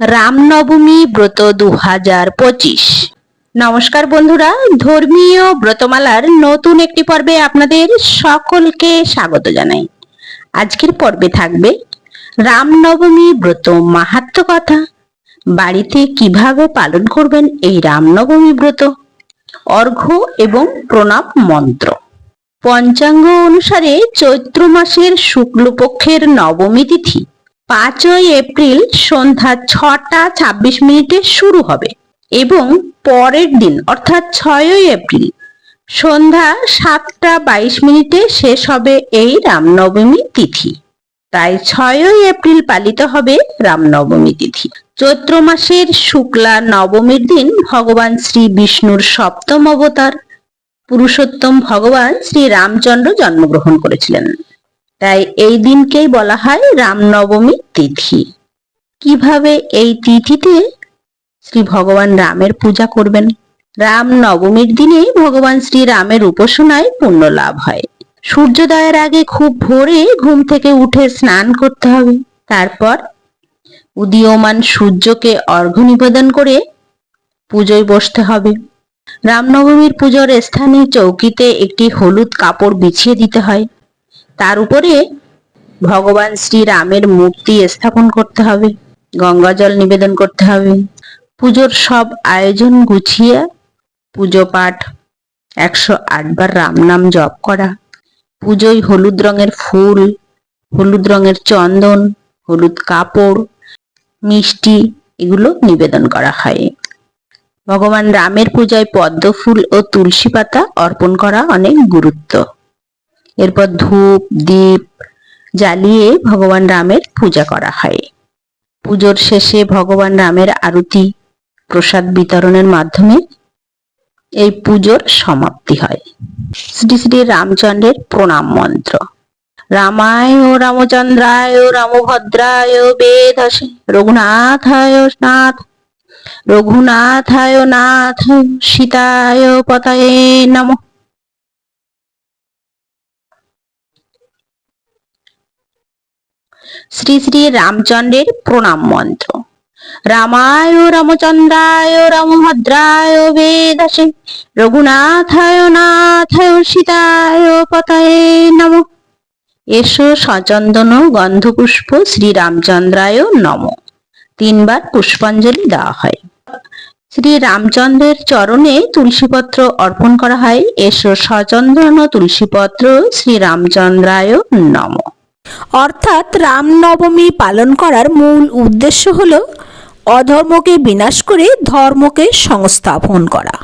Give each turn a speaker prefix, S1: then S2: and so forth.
S1: রামনবমী ব্রত দু হাজার পঁচিশ। নমস্কার বন্ধুরা, ধর্মীয় ব্রতমালার নতুন একটি পর্বে আপনাদের সকলকে স্বাগত জানাই। আজকের পর্বে থাকবে রামনবমী ব্রত মাহাত্ম কথা। বাড়িতে কীভাবে পালন করবেন এই রামনবমী ব্রত? অর্ঘ্য এবং প্রণাম মন্ত্র। পঞ্চাঙ্গ অনুসারে চৈত্র মাসের শুক্লপক্ষের নবমী তিথি। পাঁচই এপ্রিল সন্ধ্যা ছটা ছাব্বিশ মিনিটে শুরু হবে এবং পরের দিন, অর্থাৎ ছয়ই এপ্রিল, সন্ধ্যা সাতটা বাইশ মিনিটে শেষ হবে এই রামনবমী তিথি। তাই ছয়ই এপ্রিল পালিত হবে রামনবমী তিথি। চৈত্র মাসের শুক্লা নবমীর দিন ভগবান শ্রী বিষ্ণুর সপ্তম অবতার, পুরুষোত্তম ভগবান শ্রী রামচন্দ্র জন্মগ্রহণ করেছিলেন। তাই এই দিনকেই বলা হয় রামনবমী তিথি। কীভাবে এই তিথিতে শ্রী ভগবান রামের পূজা করবেন? রাম নবমীর দিনে ভগবান শ্রী রামের উপাসনায় পুণ্য লাভ হয়। সূর্যোদয়ের আগে খুব ভোরে ঘুম থেকে উঠে স্নান করতে হবে। তারপর উদীয়মান সূর্যকে অর্ঘ্য নিবেদন করে পুজোয় বসতে হবে। রামনবমীর পুজোর স্থানে চৌকিতে একটি হলুদ কাপড় বিছিয়ে দিতে হয়। তার উপরে ভগবান শ্রী রামের মূর্তি স্থাপন করতে হবে, গঙ্গা জল নিবেদন করতে হবে। পুজোর সব আয়োজন গুছিয়ে পুজো পাঠ একশো আটবার রাম নাম জপ করা। পুজোয় হলুদ রঙের ফুল, হলুদ রঙের চন্দন, হলুদ কাপড়, মিষ্টি এগুলো নিবেদন করা হয়। ভগবান রামের পূজায় পদ্ম ফুল ও তুলসী পাতা অর্পণ করা অনেক গুরুত্ব। এরপর ধূপ, দীপ জ্বালিয়ে ভগবান রামের পূজা করা হয়। পুজোর শেষে ভগবান রামের আরতি, প্রসাদ বিতরণের মাধ্যমে এই পুজোর সমাপ্তি হয়। শ্রী শ্রী রামচন্দ্রের প্রণাম মন্ত্র। রামায় রামচন্দ্রায় রামভদ্রায় বেদসে রঘুনাথায় নাথ রঘুনাথায় নাথ, সীতায় পতায়ে নমঃ। শ্রী শ্রী রামচন্দ্রের প্রণাম মন্ত্র। রামায় রামচন্দ্রায় রামভদ্রায় বেদসে, রঘুনাথায় নাথায় সীতায় পতায়ে নম। এসো সচন্দন গন্ধপুষ্প শ্রী রামচন্দ্রায় নম। তিনবার পুষ্পাঞ্জলি দেওয়া হয়। শ্রী রামচন্দ্রের চরণে তুলসীপত্র অর্পণ করা হয়। এসো সচন্দন তুলসীপত্র শ্রী রামচন্দ্রায় নম।
S2: অর্থাৎ রামনবমী পালন করার মূল উদ্দেশ্য হল অধর্মকে বিনাশ করে ধর্মকে সংস্থাপন করা।